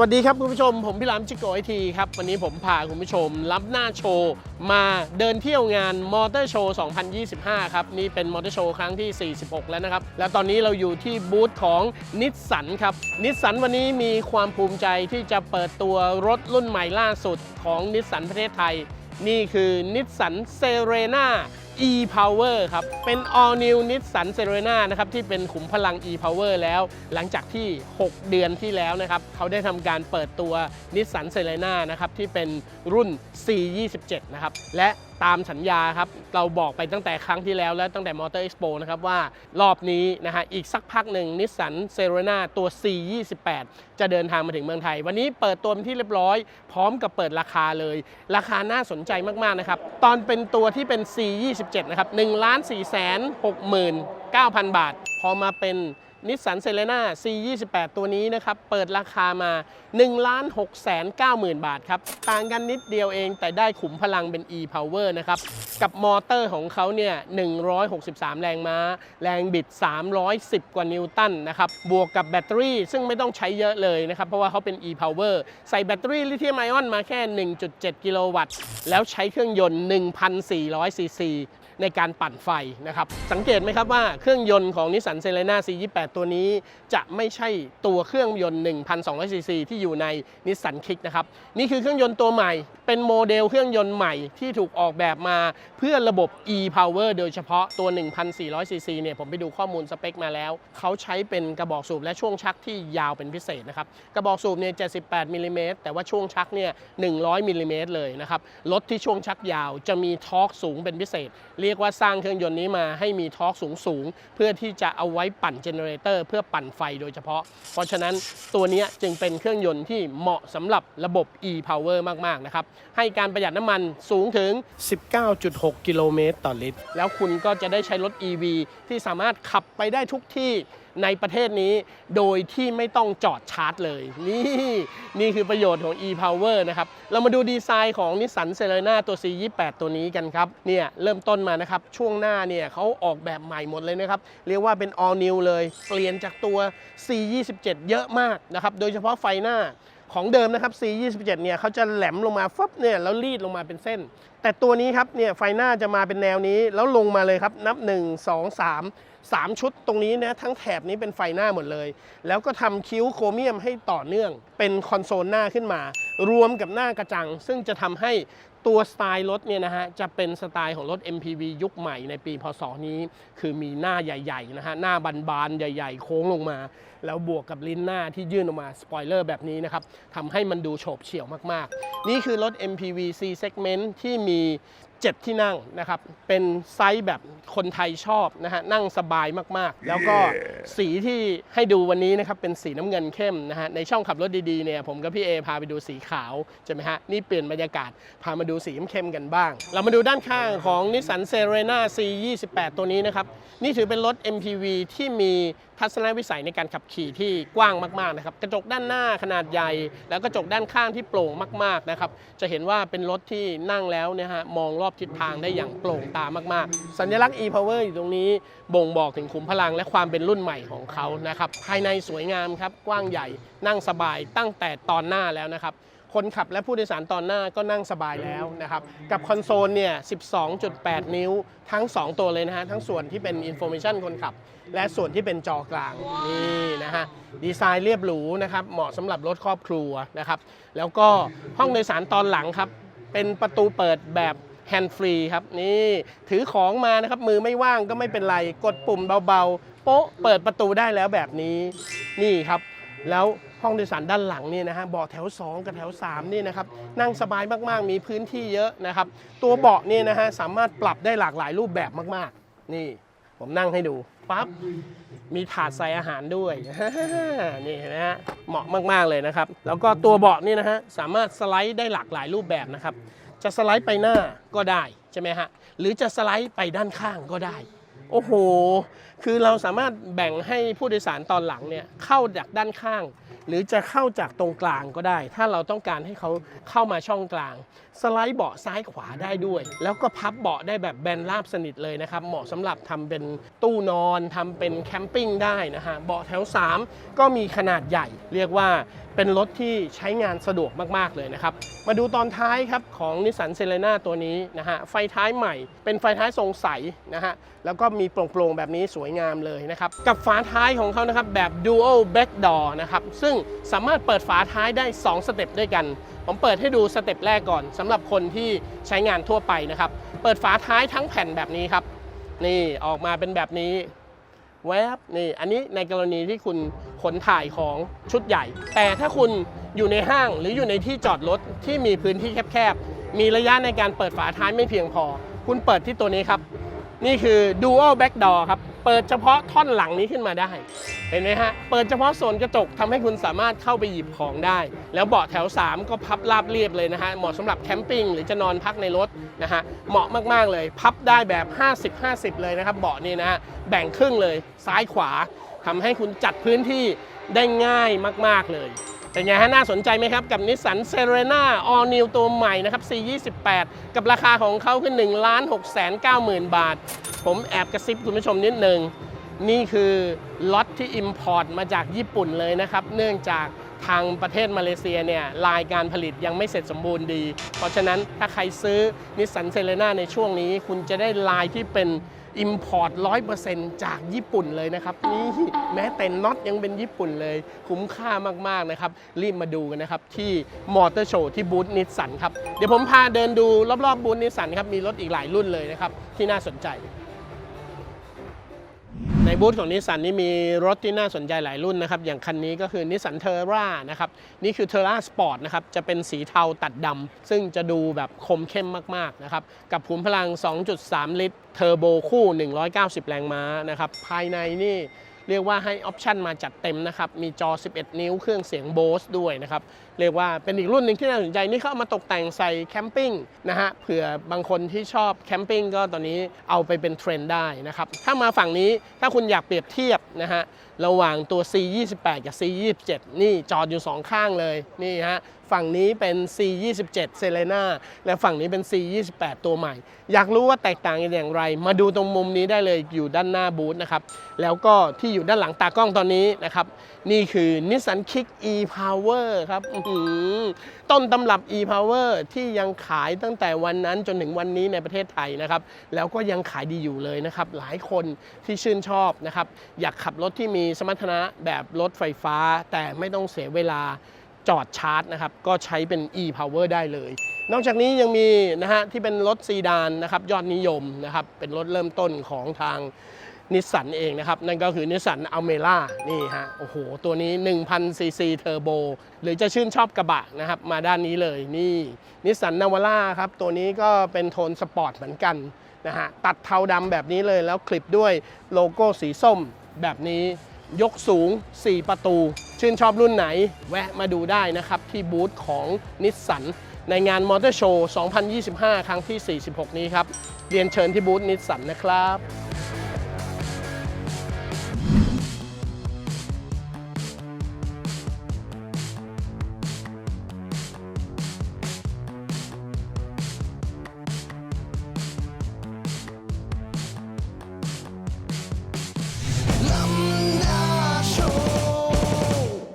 วัสดีครับคุณผู้ชม ผมพี่ลามจิโกไอทีครับ วันนี้ผมพาคุณผู้ชมรับหน้าโชว์มาเดินเที่ยวงานมอเตอร์โชว์ 2025 ครับ นี่เป็นมอเตอร์โชว์ครั้งที่ 46 แล้วนะครับ แล้วตอนนี้เราอยู่ที่บูธของนิสสันครับนิสสันวันนี้มีความภูมิใจที่จะเปิดตัวรถรุ่นใหม่ล่าสุดของนิสสันประเทศไทย นี่คือนิสสันเซเรนา e-power ครับ เป็น all new Nissan Serena นะครับ ที่เป็นขุมพลัง e-power แล้ว หลังจากที่ 6 เดือนที่แล้วนะครับ เขาได้ทำการเปิดตัว Nissan Serena นะครับ ที่เป็นรุ่น C27 นะครับ และ ตามสัญญาครับ เราบอกไปตั้งแต่ครั้งที่แล้วและตั้งแต่ Motor Expo นะครับว่ารอบนี้นะฮะอีกสักพักหนึ่ง Nissan Serena ตัว C28 จะเดินทางมาถึงเมืองไทย วันนี้เปิดตัวเป็นที่เรียบร้อย พร้อมกับเปิดราคาเลย ราคาน่าสนใจมาก ๆ นะครับ ตอนเป็นตัวที่เป็น C27 นะครับ1 4 6 9 0 0 0 บาท พอมาเป็น นิสสันเซเลนา C28 ตัวนี้นะครับ เปิดราคามา 1 6 9 0 0 0 0 บาทครับ ต่างกันนิดเดียวเองแต่ได้ขุมพลังเป็น e-power นะครับ กับมอเตอร์ของเขาเนี่ย 163 แรงม้า แรงบิด 310 กว่านิวตันนะครับ บวกกับแบตเตอรี่ ซึ่งไม่ต้องใช้เยอะเลยนะครับ เพราะว่าเขาเป็น e-power ใส่แบตเตอรี่ลิเธียมไอออนมาแค่ 1.7 กิโลวัตต์ แล้วใช้เครื่องยนต์ 1,400 ซีซี ในการปั่นไฟนะครับ สังเกตไหมครับว่าเครื่องยนต์ของนิสสันเซเลนา C28 ตัวนี้ จะไม่ใช่ตัวเครื่องยนต์ 1,200 ซีซีที่อยู่ในนิสสันคิกนะครับ นี่คือเครื่องยนต์ตัวใหม่ เป็นโมเดลเครื่องยนต์ใหม่ที่ถูกออกแบบมาเพื่อระบบ e-power โดยเฉพาะตัว 1,400 ซีซีเนี่ยผมไปดูข้อมูลสเปคมาแล้ว เขาใช้เป็นกระบอกสูบและช่วงชักที่ยาวเป็นพิเศษนะครับ กระบอกสูบเนี่ย 78มิลลิเมตรแต่ว่าช่วงชักเนี่ย 100มิลลิเมตรเลยนะครับ รถที่ช่วงชักยาวจะมีทอร์กสูงเป็นพิเศษเรียียกว่าสร้างเครื่องยนต์นี้มาให้มีทอร์กสูงสูงเพื่อที่จะเอาไว้ปั่นเจเนเรเตอร์เพื่อปั่นไฟโดยเฉพาะ เพราะฉะนั้นตัวนี้จึงเป็นเครื่องยนต์ที่เหมาะสำหรับระบบ e-power มาก ๆ นะครับ ให้การประหยัดน้ำมันสูงถึง 19.6 กิโลเมตรต่อลิตร แล้วคุณก็จะได้ใช้รถ EV ที่สามารถขับไปได้ทุกที่ ในประเทศนี้โดยที่ไม่ต้องจอดชาร์จเลย นี่นี่คือประโยชน์ของ e-power นะครับ เรามาดูดีไซน์ของ Nissan s e l e n a ตัว C28 ตัวนี้กันครับ เนี่ยเริ่มต้นมานะครับ ช่วงหน้าเนี่ยเขาออกแบบใหม่หมดเลยนะครับ เรียกว่าเป็น all new เลย เปลี่ยนจากตัว C27 เยอะมากนะครับ โดยเฉพาะไฟหน้า ของเดิมนะครับ C27 เนี่ยเขาจะแหลมลงมาฟับเนี่ยแล้วรีดลงมาเป็นเส้น แต่ตัวนี้ครับเนี่ยไฟหน้าจะมาเป็นแนวนี้แล้วลงมาเลยครับนับ 1 2 3 3 ชุดตรงนี้นะทั้งแถบนี้เป็นไฟหน้าหมดเลย แล้วก็ทำคิ้วโครเมียมให้ต่อเนื่อง เป็นคอนโซลหน้าขึ้นมา รวมกับหน้ากระจัง ซึ่งจะทำให้ ตัวสไตล์รถเนี่ยนะฮะจะเป็นสไตล์ของรถ MPV ยุคใหม่ในปีพศนี้ คือมีหน้าใหญ่ๆนะฮะหน้าบานๆใหญ่ ๆ โค้งลงมา แล้วบวกกับลิ้นหน้าที่ยื่นออกมาสปอยเลอร์แบบนี้นะครับทำให้มันดูโฉบเฉี่ยวมากๆ นี่คือรถ MPV C segment ที่มี 7 ที่นั่งนะครับ เป็นไซส์แบบคนไทยชอบนะฮะ นั่งสบายมากๆ แล้วก็สีที่ให้ดูวันนี้นะครับ เป็นสีน้ำเงินเข้มนะฮะ ในช่องขับรถดีๆเนี่ย ผมกับพี่เอพาไปดูสีขาวใช่ไหมฮะ นี่เปลี่ยนบรรยากาศ พามาดูสีเข้มๆกันบ้าง เรามาดูด้านข้างของ Nissan Serena C28 ตัวนี้นะครับ นี่ถือเป็นรถ MPV ที่มีทัศนวิสัยในการขับขี่ที่กว้างมากๆนะครับ กระจกด้านหน้าขนาดใหญ่ แล้วกระจกด้านข้างที่โปร่งมากๆนะครับ จะเห็นว่าเป็นรถที่นั่งแล้วเนะฮะ มองรอบอบทิศทางได้อย่างโปร่งตามากๆ สัญลักษณ์ e-power อยู่ตรงนี้บ่งบอกถึงขุมพลังและความเป็นรุ่นใหม่ของเขานะครับภายในสวยงามครับกว้างใหญ่นั่งสบายตั้งแต่ตอนหน้าแล้วนะครับคนขับและผู้โดยสารตอนหน้าก็นั่งสบายแล้วนะครับ กับคอนโซลเนี่ย 12.8 นิ้วทั้ง 2 ตัวเลยนะฮะ ทั้งส่วนที่เป็น Information คนขับ และส่วนที่เป็นจอกลาง นี่นะฮะ ดีไซน์เรียบหรูนะครับ เหมาะสำหรับรถครอบครัวนะครับ แล้วก็ห้องโดยสารตอนหลังครับ เป็นประตูเปิดแบบ แฮนด์ฟรีครับนี่ถือของมานะครับมือไม่ว่างก็ไม่เป็นไร กดปุ่มเบาๆ โป๊ะเปิดประตูได้แล้วแบบนี้นี่ครับ แล้วห้องโดยสารด้านหลังนี่นะฮะเบาะแถว 2 กับแถว 3 นี่นะครับ นั่งสบายมากๆ มีพื้นที่เยอะนะครับ ตัวเบาะนี่นะฮะสามารถปรับได้หลากหลายรูปแบบมากๆ นี่ผมนั่งให้ดูปั๊บมีถาดใส่อาหารด้วยนี่เห็นไหมฮะเหมาะมากๆเลยนะครับ แล้วก็ตัวเบาะนี่นะฮะสามารถสไลด์ได้หลากหลายรูปแบบนะครับ จะสไลด์ไปหน้าก็ได้ใช่ไหมฮะหรือจะสไลด์ไปด้านข้างก็ได้ โอ้โห คือเราสามารถแบ่งให้ผู้โดยสารตอนหลังเนี่ยเข้าจากด้านข้าง หรือจะเข้าจากตรงกลางก็ได้ ถ้าเราต้องการให้เขาเข้ามาช่องกลาง สไลด์เบาะซ้ายขวาได้ด้วย แล้วก็พับเบาะได้แบบแบนราบสนิทเลยนะครับ เหมาะสำหรับทำเป็นตู้นอนทำเป็นแคมปิ้งได้นะฮะเบาะแถว 3 ก็มีขนาดใหญ่ เรียกว่าเป็นรถที่ใช้งานสะดวกมาก ๆ เลยนะครับ มาดูตอนท้ายครับของนิสสันเซเลนาตัวนี้นะฮะ ไฟท้ายใหม่ เป็นไฟท้ายทรงใสนะฮะ แล้วก็มีโปร่ง ๆ แบบนี้สวยงามเลยนะครับ กับฝาท้ายของเขานะครับ แบบ dual back door นะครับ ซึ่งสามารถเปิดฝาท้ายได้ 2 สเต็ปด้วยกัน ผมเปิดให้ดูสเต็ปแรกก่อนสำหรับคนที่ใช้งานทั่วไปนะครับ เปิดฝาท้ายทั้งแผ่นแบบนี้ครับ นี่ออกมาเป็นแบบนี้แวบนี่อันนี้ในกรณีที่คุณขนถ่ายของชุดใหญ่ แต่ถ้าคุณอยู่ในห้างหรืออยู่ในที่จอดรถที่มีพื้นที่แคบๆ มีระยะในการเปิดฝาท้ายไม่เพียงพอ คุณเปิดที่ตัวนี้ครับ นี่คือ dual back door ครับ เปิดเฉพาะท่อนหลังนี้ขึ้นมาได้ เห็นไหมฮะ เปิดเฉพาะโซนกระจกทำให้คุณสามารถเข้าไปหยิบของได้ แล้วเบาะแถว 3 ก็พับราบเรียบเลยนะฮะ เหมาะสำหรับแคมปิ้งหรือจะนอนพักในรถนะฮะ เหมาะมากๆเลย พับได้แบบ 50-50 เลยนะครับ เบาะนี่นะฮะ แบ่งครึ่งเลย ซ้ายขวาทำให้คุณจัดพื้นที่ได้ง่ายมาก ๆเลยเป็นไงฮะน่าสนใจไหมครับ กับนิสสันเซเรนา All New ตัวใหม่นะครับ C28 กับราคาของเขาคือ1 6 9 0 0 0 0 บาท ผมแอบกระซิบคุณผู้ชมนิดนึง นี่คือล็อตที่ Import มาจากญี่ปุ่นเลยนะครับ เนื่องจากทางประเทศมาเลเซียเนี่ยลายการผลิตยังไม่เสร็จสมบูรณ์ดี เพราะฉะนั้นถ้าใครซื้อนิสสันเซเลนาในช่วงนี้ คุณจะได้ลายที่เป็น Import 100%จากญี่ปุ่นเลยนะครับ นี่แม้แต่น็อตยังเป็นญี่ปุ่นเลย คุ้มค่ามาก ๆ นะครับ รีบมาดูกันนะครับ ที่มอเตอร์โชว์ที่บูธนิสสันครับ เดี๋ยวผมพาเดินดูรอบ ๆ บูธนิสสันครับ มีรถอีกหลายรุ่นเลยนะครับ ที่น่าสนใจ ในบูธของนิสสันนี่มีรถที่น่าสนใจหลายรุ่นนะครับ อย่างคันนี้ก็คือนิสสันเทอร่านะครับ นี่คือเทอร่าสปอร์ตนะครับ จะเป็นสีเทาตัดดำ ซึ่งจะดูแบบคมเข้มมากๆนะครับ กับขุมพลัง 2.3 ลิตร เทอร์โบคู่ 190 แรงม้านะครับ ภายในนี่ เรียกว่าให้ออปชันมาจัดเต็มนะครับ มีจอ 11 นิ้วเครื่องเสียงโบสด้วยนะครับ เรียกว่าเป็นอีกรุ่นหนึ่งที่น่าสนใจ นี่เขาเอามาตกแต่งใส่แคมปิ้งนะฮะ เผื่อบางคนที่ชอบแคมปิ้งก็ตอนนี้เอาไปเป็นเทรนด์ได้นะครับ ถ้ามาฝั่งนี้ถ้าคุณอยากเปรียบเทียบนะฮะ ระหว่างตัว C28 กับ C27 นี่จอดอยู่ 2 ข้างเลย นี่ฮะ ฝั่งนี้เป็น C27 เซเลนาและฝั่งนี้เป็น C28 ตัวใหม่ อยากรู้ว่าแตกต่างกันอย่างไร มาดูตรงมุมนี้ได้เลยอยู่ด้านหน้าบูธนะครับ แล้วก็ที่อยู่ด้านหลังตากล้องตอนนี้นะครับ นี่คือ Nissan Kick e-Power ครับต้นตำรับ e-Power ที่ยังขายตั้งแต่วันนั้นจนถึงวันนี้ในประเทศไทยนะครับ แล้วก็ยังขายดีอยู่เลยนะครับ หลายคนที่ชื่นชอบนะครับ อยากขับรถที่มีสมรรถนะแบบรถไฟฟ้าแต่ไม่ต้องเสียเวลา จอดชาร์จนะครับ ก็ใช้เป็น e-power ได้เลย นอกจากนี้ยังมีนะฮะที่เป็นรถซีดานนะครับยอดนิยมนะครับ เป็นรถเริ่มต้นของทางนิสสันเองนะครับ นั่นก็คือนิสสันอ l เมล่านี่ฮะ โอ้โห ตัวนี้ 1,000ซีซีเทอร์โบหรือจะชื่นชอบกระบะนะครับ มาด้านนี้เลยนี่นิสสันนาวาร่าครับ ตัวนี้ก็เป็นโทนสปอร์ตเหมือนกันนะฮะ ตัดเทาดำแบบนี้เลยแล้วคลิปด้วยโลโก้สีส้มแบบนี้ยกสูง 4 ประตู ชื่นชอบรุ่นไหนแวะมาดูได้นะครับที่บูธของนิสสันในงานมอเตอร์โชว์ 2025 ครั้งที่ 46 นี้ครับ เรียนเชิญที่บูธนิสสันนะครับ